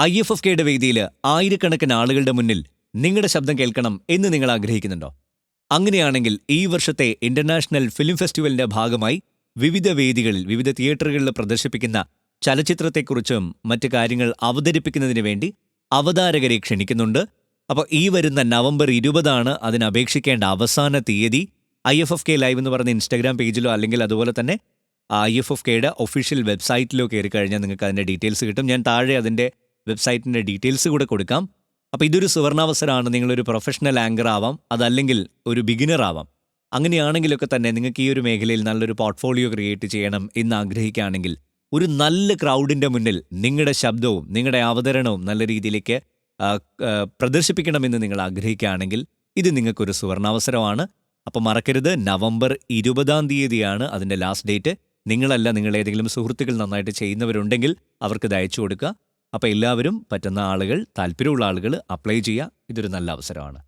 I F F കെയുടെ വേദിയിൽ ആയിരക്കണക്കിന് ആളുകളുടെ മുന്നിൽ നിങ്ങളുടെ ശബ്ദം കേൾക്കണം എന്ന് നിങ്ങൾ ആഗ്രഹിക്കുന്നുണ്ടോ? അങ്ങനെയാണെങ്കിൽ ഈ വർഷത്തെ ഇന്റർനാഷണൽ ഫിലിം ഫെസ്റ്റിവലിന്റെ ഭാഗമായി വിവിധ വേദികളിൽ വിവിധ തിയേറ്ററുകളിൽ പ്രദർശിപ്പിക്കുന്ന ചലച്ചിത്രത്തെക്കുറിച്ചും മറ്റ് കാര്യങ്ങൾ അവതരിപ്പിക്കുന്നതിന് വേണ്ടി അവതാരകരെ ക്ഷണിക്കുന്നുണ്ട്. അപ്പോൾ ഈ വരുന്ന നവംബർ ഇരുപതാണ് അതിന് അപേക്ഷിക്കേണ്ട അവസാന തീയതി. I F F K live എന്ന് പറഞ്ഞ ഇൻസ്റ്റാഗ്രാം പേജിലോ അല്ലെങ്കിൽ അതുപോലെ തന്നെ ഐ എഫ് എഫ് കെയുടെ ഒഫീഷ്യൽ വെബ്സൈറ്റിലോ കയറി കഴിഞ്ഞാൽ നിങ്ങൾക്ക് അതിന്റെ ഡീറ്റെയിൽസ് കിട്ടും. ഞാൻ താഴെ അതിന്റെ വെബ്സൈറ്റിന്റെ ഡീറ്റെയിൽസ് കൂടെ കൊടുക്കാം. അപ്പോൾ ഇതൊരു സുവർണാവസരമാണ്. നിങ്ങളൊരു പ്രൊഫഷണൽ ആങ്കർ ആവാം അതല്ലെങ്കിൽ ഒരു ബിഗിനർ ആവാം. അങ്ങനെയാണെങ്കിലൊക്കെ തന്നെ നിങ്ങൾക്ക് ഈ ഒരു മേഖലയിൽ നല്ലൊരു പോർട്ട്ഫോളിയോ ക്രിയേറ്റ് ചെയ്യണം എന്ന് ആഗ്രഹിക്കുകയാണെങ്കിൽ ഒരു നല്ല ക്രൗഡിന്റെ മുന്നിൽ നിങ്ങളുടെ ശബ്ദവും നിങ്ങളുടെ അവതരണവും നല്ല രീതിയിലേക്ക് പ്രദർശിപ്പിക്കണമെന്ന് നിങ്ങൾ ആഗ്രഹിക്കുകയാണെങ്കിൽ ഇത് നിങ്ങൾക്കൊരു സുവർണാവസരമാണ്. അപ്പോൾ മറക്കരുത്. നവംബർ ഇരുപതാം തീയതിയാണ് അതിന്റെ ലാസ്റ്റ് ഡേറ്റ് നിങ്ങളല്ല നിങ്ങൾ ഏതെങ്കിലും സുഹൃത്തുക്കൾ നന്നായിട്ട് ചെയ്യുന്നവരുണ്ടെങ്കിൽ അവർക്ക് ഇത് അയച്ചു കൊടുക്കുക. അപ്പോൾ എല്ലാവരും പറ്റുന്ന ആളുകൾ താല്പര്യമുള്ള ആളുകൾ അപ്ലൈ ചെയ്യുക. ഇതൊരു നല്ല അവസരമാണ്.